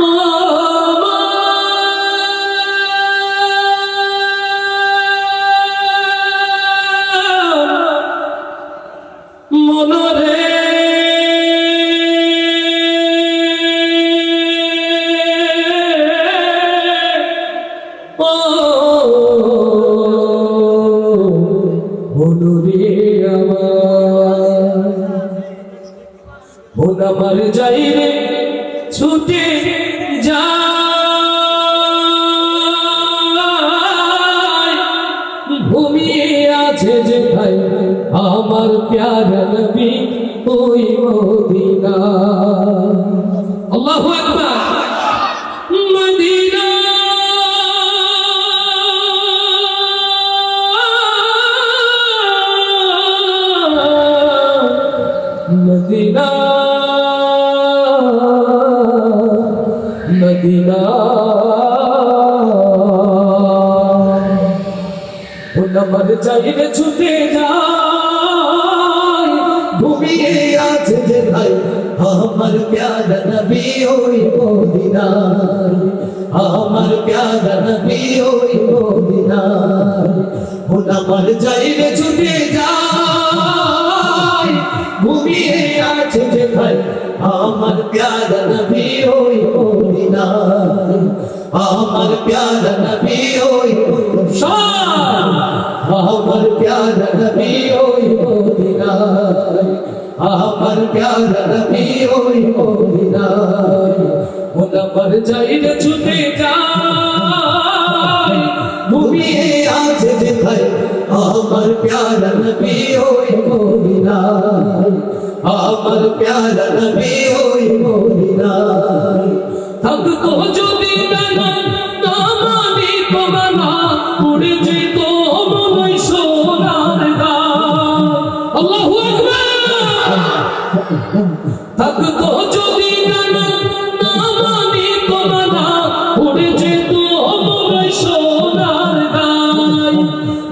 আমার আমার যাই রে ছুটে যায় ঘুমিয়ে আছে যে ভাই আমার প্যার নবী নমর চাইলে ছুটে যায়। ঘুমিয়ে আছে যে ভাই, আমার প্যারা নবী ওই মদিনা আমার প্যারা নবী ওই মদিনা নমর চাইলে ছুটে যায়। ঘুমিয়ে আছে যে ভাই, আমার প্যারা নবী আমার প্যারা নবী ওই শান আমার প্যারা নবী ওই মদিনা আমার প্যারা নবী ওই মদিনা ওনা পর যাইলে ছুটে যায়। ঘুমিয়ে আছে যে ভাই, আমার প্যারা নবী ওই মদিনা আমার প্যারা নবী ওই মদিনা থাকতো যদি থাকতো যদি নানা নামানি তোমানা উড়ে যেত সোনার গান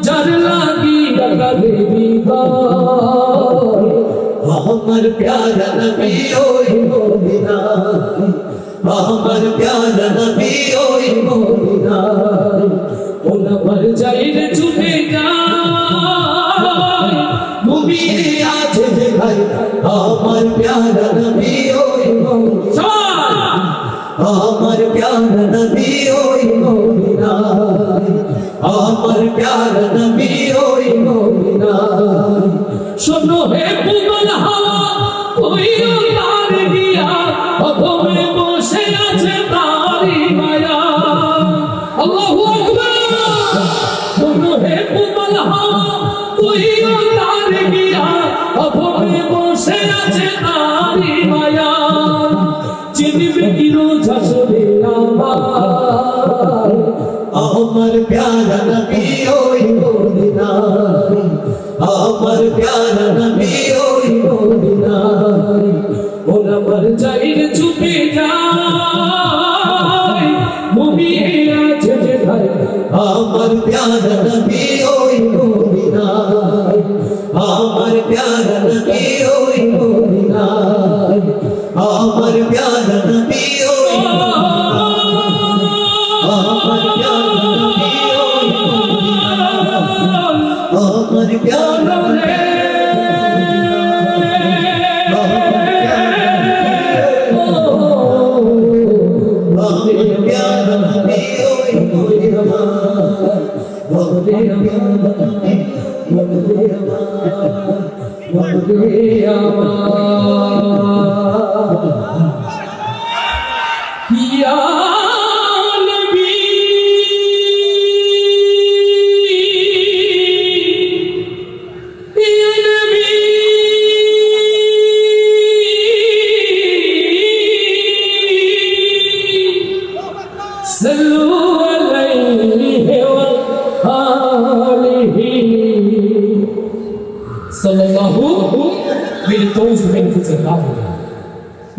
যার লাগি কাঁদে আমার প্যারা নবী ওই মদিনা আমার প্যারা যাইলে ছুটে ভাই আমার প্যারা নবী ওই আমার প্যারা নবী ওই মদিনা আমার প্যারা নবী ওই মদিনা শোনো হে পুমল হাওয়া ওই তার দিয়া অধমে বসে আছে তারি মায়া। আল্লাহু আমার।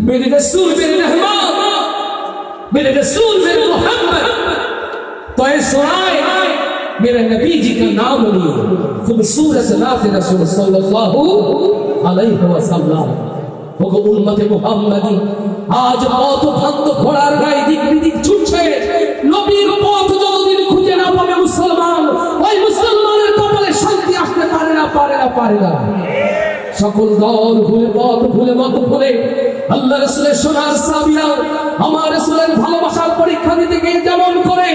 میرے رسول میرے رحمان میرے رسول میرے محمد تو اے سنائے میرے نبی جی کا نام لیے خوبصورت رات رسول صلی اللہ علیہ وسلم ওগো উম্মতে মুহাম্মাদি আজ পথ ভক্ত ঘোড়ার গায়ে দিক বিদিক ছুটছে নবীর পথ যতদিন খুঁজে না পাবে মুসলমান ওই মুসলমানের কপালে শান্তি আসতে পারে না পারে না পারে না সকল দল ভুলে পথ ভুলে মত, ভুলে আল্লাহ রসুলের সোনার সাবিরা আমার রসুলের ভালোবাসার পরীক্ষা দিতে গিয়ে যেমন করে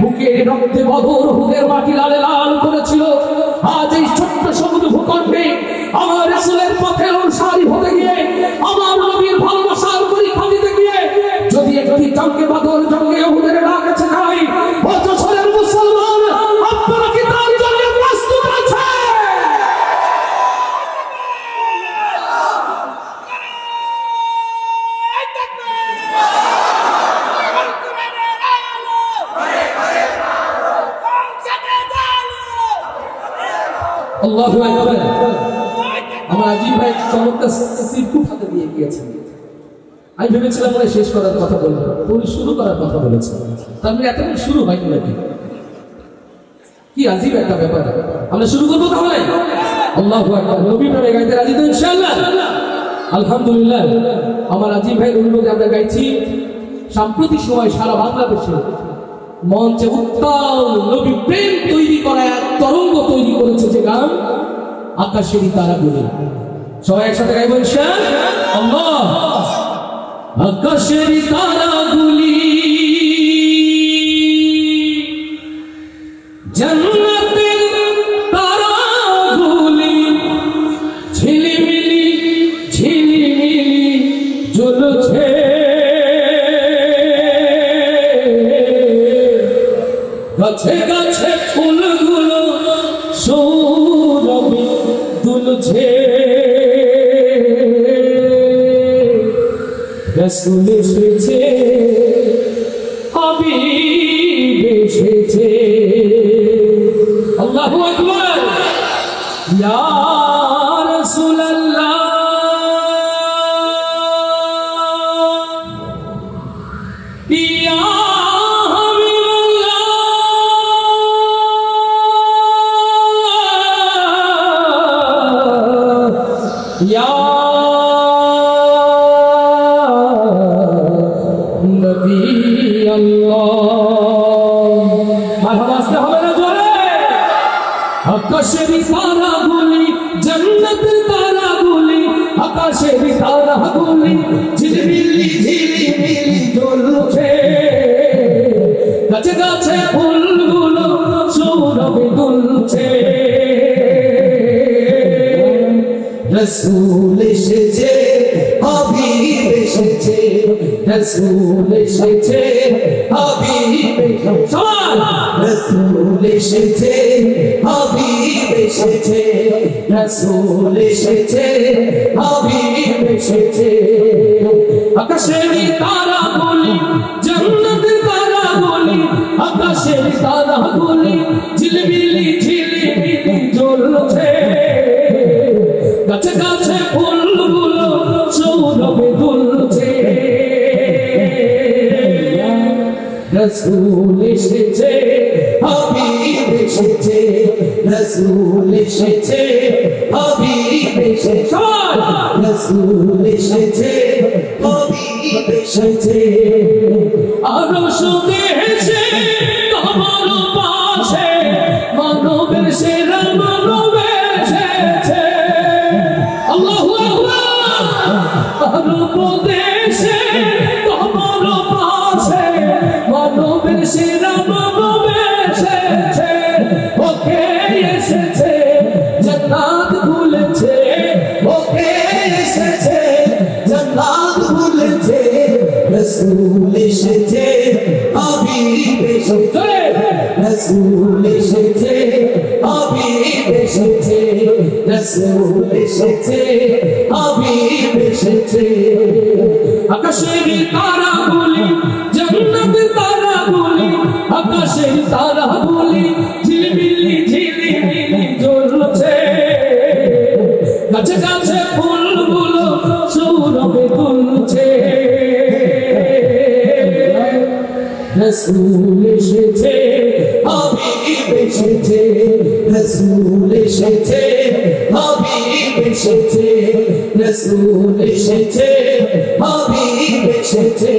বুকে রক্তে বদর, হুদের মাটি লালে লাল করেছিল আমি ভেবেছিলাম শেষ করার কথা শুরু করার কথা তার মানে শুরু হয়নি নাকি? কি একটা ব্যাপার। আমরা শুরু করব তাহলে? আল্লাহু গাইতে রাজি তো আলহামদুলিল্লাহ। আমার আজিম ভাই অনুরোধে আমরা গাইছি, সাম্প্রতিক সময় সারা বাংলাদেশে মঞ্চে উত্তাল নবী প্রেম তৈরি করা এক তরঙ্গ তৈরি করেছে যে গান, আকাশেরই তারাগুলি। সবাই একসাথে গাইব ইনশাআল্লাহ। আকাশেরই তারাগুলি রসুল এসেছে হাবিব এসেছে। আল্লাহু আকবার। ইয়া রাসূলুল্লাহ। ইয়া হাবিবাল্লাহ। গাছে গাছে ফুলগুলো সৌরভে দুলছে। রসুল এসেছে হাবিব এসেছে। রসুল এসেছে হাবিব রসুল এসেছে হাবিব এসেছে। রসুল এসেছে হাবিব এসেছে। আকাশের তারা রসুল এসেছে হাবিব এসেছে রসুল এসেছে হাবিব এসেছে রসুল এসেছে হাবিব এসেছে। আরও শুনে রসুল এসেছে হাবিব এসেছে। রসুল এসেছে হাবিব এসেছে। রসুল এসেছে হাবিব এসেছে। আকাশের তারা রসুল এসেছে হাবিব এসেছে রসুল এসেছে হাবিব এসেছে রসুল এসেছে হাবিব এসেছে।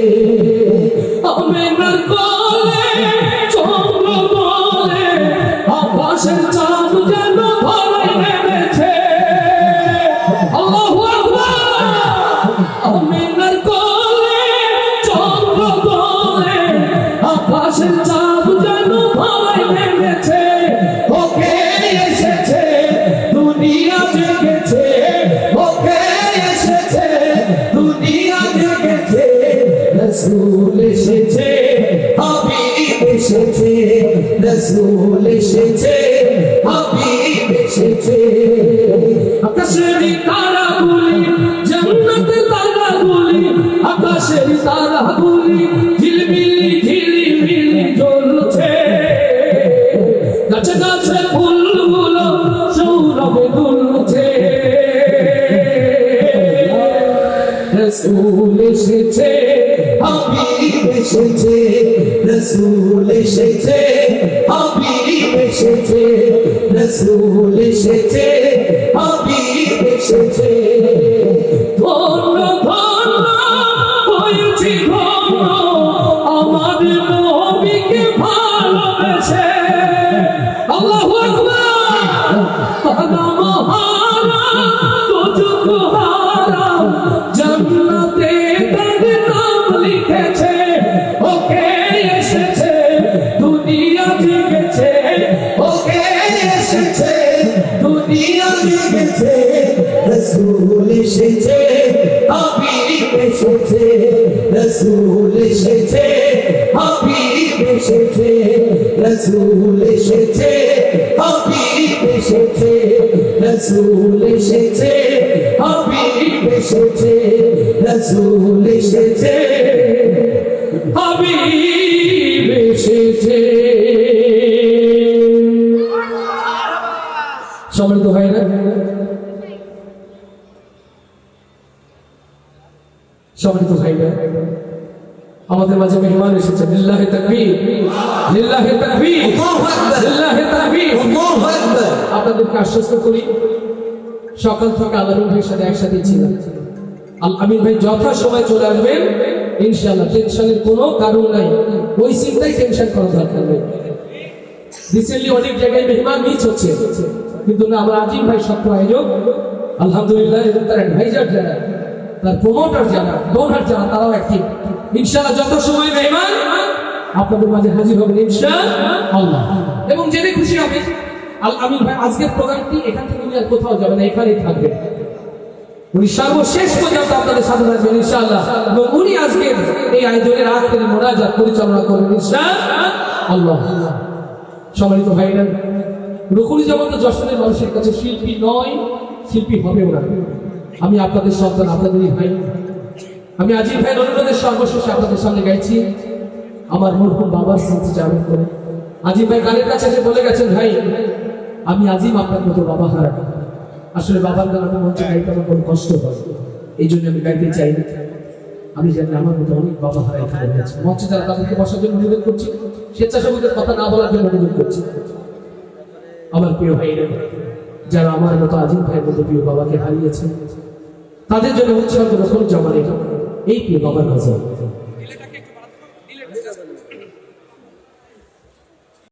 আমরা কোলে গাছে ফুলগুলো সৌরভে দুলছে। রসুল এসেছে হাবিব এসেছে রসুল এসেছে হাবিব এসেছে রসুল এসেছে। রসুল এসেছে, হাবিব এসেছে, রসুল এসেছে, হাবিব এসেছে, রসুল এসেছে, হাবিব এসেছে, রসুল এসেছে, হাবিব এসেছে, রসুল এসেছে, হাবিব এসেছে। সম্মানিত হয় সম্মানিত ভাই না আমাদের মাঝে মেহমান এসেছে। লিল্লাহে তাকবীর। লিল্লাহে তাকবীর। আল্লাহু আকবার। লিল্লাহে তাকবীর। আল্লাহু আকবার। আপনাদেরকে আশ্বস্ত করি সকাল থেকে আলামিন ভাইয়ের সাথে একসাথে ছিলাম। আল আমিন ভাই যথা সময় চলে আসবেন। ইনশাআল্লাহ টেনশনের কোনো কারণ নাই। ওই চিন্তায় টেনশন করার দরকার নেই। রিসেন্টলি অনেক জায়গায় মেহমান মিস হচ্ছে। কিন্তু না আমার আজিম ভাই সত্য আয়োজক। আলহামদুলিল্লাহ এবং তার অ্যাডভাইজার যারা। তার প্রমোটার যারা ডোনার যারা তারাও অ্যাক্টিভ ইনশাআল্লাহ যত সময় মেহমান আপনাদের মাঝে হাজির হবেন ইনশাআল্লাহ। এবং জেনে খুশি হবে আল আমিন ভাই আজকের প্রোগ্রামটি এখান থেকে উনি আর কোথাও যাবে না এখানেই থাকবে উনি সর্বশেষ পর্যন্ত আপনাদের সাথে থাকবেন ইনশাআল্লাহ। এবং উনি আজকে এই আয়োজনের আখের মোনাজাত পরিচালনা করবেন ইনশাআল্লাহ। সম্মানিত ভাইরা রকুল যেমন তো যশোরের মানুষের কাছে শিল্পী নয় শিল্পী হবে ওরা। আমি আপনাদের সন্তান, আপনাদেরই ভাই। আমি আজিম ভাইয়ের অনুরোধের সর্বশেষে আপনাদের সামনে গাইছি, আমার মরহুম বাবার স্মৃতি জামিন করে। আজিম ভাই গানের কাছে এসে বলে গেছেন, ভাই, আমি আজিম আপনার মতো বাবা হারা আসলে বাবার গান আমার মঞ্চে গাইতে আমার কোনো কষ্ট হয় এই জন্য আমি গাইতে চাই আমি জানি আমার মতো অনেক বাবা হারা এখানে রয়েছে। মঞ্চে যারা তাদেরকে বসার জন্য অনুরোধ করছি, স্বেচ্ছাসেবকের কথা না বলার জন্য অনুরোধ করছি। আমার প্রিয় ভাইরা যারা আমার মতো আজিম ভাইয়ের মতো প্রিয় বাবাকে হারিয়েছে তাদের জন্য উৎসর্গ রসুল জমা রেখে। এই কি বাবার গজল